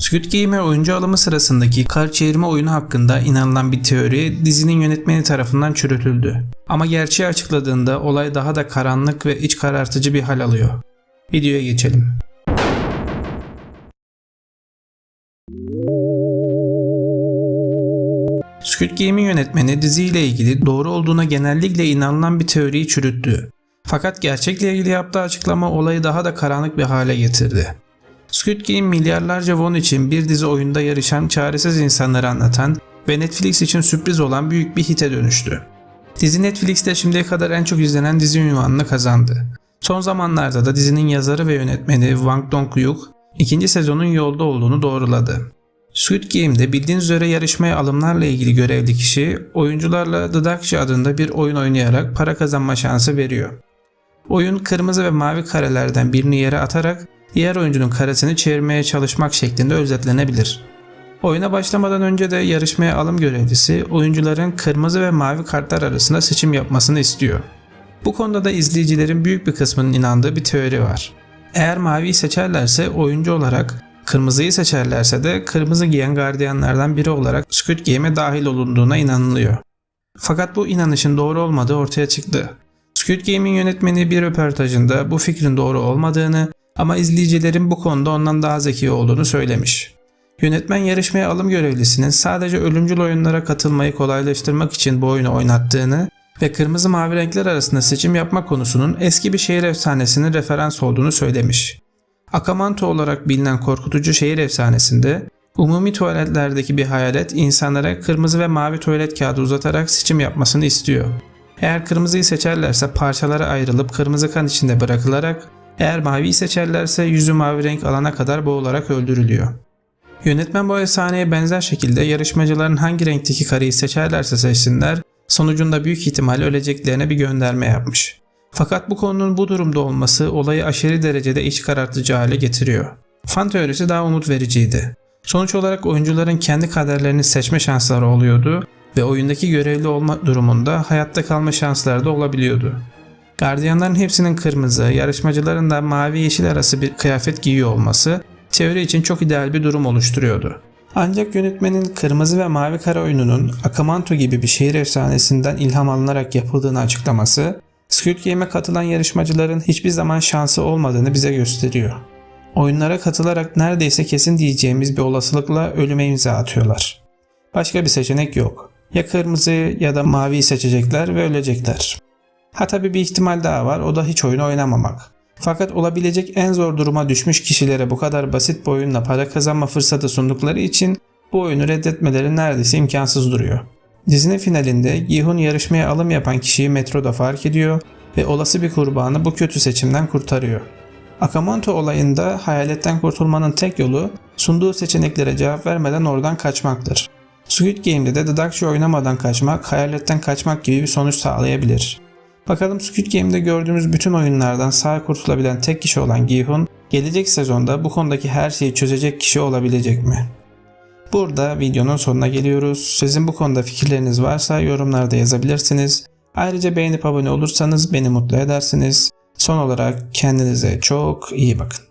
Squid Game'e oyuncu alımı sırasındaki kar çevirme oyunu hakkında inanılan bir teori dizinin yönetmeni tarafından çürütüldü. Ama gerçeği açıkladığında olay daha da karanlık ve iç karartıcı bir hal alıyor. Videoya geçelim. Squid Game'in yönetmeni diziyle ilgili doğru olduğuna genellikle inanılan bir teoriyi çürüttü. Fakat gerçekle ilgili yaptığı açıklama olayı daha da karanlık bir hale getirdi. Squid Game milyarlarca won için bir dizi oyunda yarışan çaresiz insanları anlatan ve Netflix için sürpriz olan büyük bir hite dönüştü. Dizi Netflix'te şimdiye kadar en çok izlenen dizi ünvanını kazandı. Son zamanlarda da dizinin yazarı ve yönetmeni Wang Dong-hyuk ikinci sezonun yolda olduğunu doğruladı. Squid Game'de bildiğiniz üzere yarışmaya alımlarla ilgili görevli kişi oyuncularla Darkshi adında bir oyun oynayarak para kazanma şansı veriyor. Oyun kırmızı ve mavi karelerden birini yere atarak diğer oyuncunun karesini çevirmeye çalışmak şeklinde özetlenebilir. Oyuna başlamadan önce de yarışmaya alım görevlisi oyuncuların kırmızı ve mavi kartlar arasında seçim yapmasını istiyor. Bu konuda da izleyicilerin büyük bir kısmının inandığı bir teori var. Eğer maviyi seçerlerse oyuncu olarak, kırmızıyı seçerlerse de kırmızı giyen gardiyanlardan biri olarak Squid Game'e dahil olunduğuna inanılıyor. Fakat bu inanışın doğru olmadığı ortaya çıktı. Squid Game'in yönetmeni bir röportajında bu fikrin doğru olmadığını ama izleyicilerin bu konuda ondan daha zeki olduğunu söylemiş. Yönetmen yarışmaya alım görevlisinin sadece ölümcül oyunlara katılmayı kolaylaştırmak için bu oyunu oynattığını ve kırmızı mavi renkler arasında seçim yapma konusunun eski bir şehir efsanesinin referans olduğunu söylemiş. Akamanto olarak bilinen korkutucu şehir efsanesinde umumi tuvaletlerdeki bir hayalet insanlara kırmızı ve mavi tuvalet kağıdı uzatarak seçim yapmasını istiyor. Eğer kırmızıyı seçerlerse parçalara ayrılıp kırmızı kan içinde bırakılarak, eğer maviyi seçerlerse yüzü mavi renk alana kadar boğularak öldürülüyor. Yönetmen bu efsaneye benzer şekilde yarışmacıların hangi renkteki kareyi seçerlerse seçsinler, sonucunda büyük ihtimalle öleceklerine bir gönderme yapmış. Fakat bu konunun bu durumda olması olayı aşırı derecede iç karartıcı hale getiriyor. Fan teorisi daha umut vericiydi. Sonuç olarak oyuncuların kendi kaderlerini seçme şansları oluyordu ve oyundaki görevli olma durumunda hayatta kalma şansları da olabiliyordu. Gardiyanların hepsinin kırmızı, yarışmacıların da mavi yeşil arası bir kıyafet giyiyor olması teori için çok ideal bir durum oluşturuyordu. Ancak yönetmenin kırmızı ve mavi kara oyununun Akamanto gibi bir şehir efsanesinden ilham alınarak yapıldığını açıklaması, Squid Game'e katılan yarışmacıların hiçbir zaman şansı olmadığını bize gösteriyor. Oyunlara katılarak neredeyse kesin diyeceğimiz bir olasılıkla ölüme imza atıyorlar. Başka bir seçenek yok. Ya kırmızıyı ya da maviyi seçecekler ve ölecekler. Ha tabi bir ihtimal daha var o da hiç oyun oynamamak. Fakat olabilecek en zor duruma düşmüş kişilere bu kadar basit bir oyunla para kazanma fırsatı sundukları için bu oyunu reddetmeleri neredeyse imkansız duruyor. Dizinin finalinde Yihun yarışmaya alım yapan kişiyi metroda fark ediyor ve olası bir kurbanı bu kötü seçimden kurtarıyor. Akamanto olayında hayaletten kurtulmanın tek yolu sunduğu seçeneklere cevap vermeden oradan kaçmaktır. Squid Game'de de The oynamadan kaçmak, hayaletten kaçmak gibi bir sonuç sağlayabilir. Bakalım Squid Game'de gördüğümüz bütün oyunlardan sağ kurtulabilen tek kişi olan Gi-hun, gelecek sezonda bu konudaki her şeyi çözecek kişi olabilecek mi? Burada videonun sonuna geliyoruz. Sizin bu konuda fikirleriniz varsa yorumlarda yazabilirsiniz. Ayrıca beğenip abone olursanız beni mutlu edersiniz. Son olarak kendinize çok iyi bakın.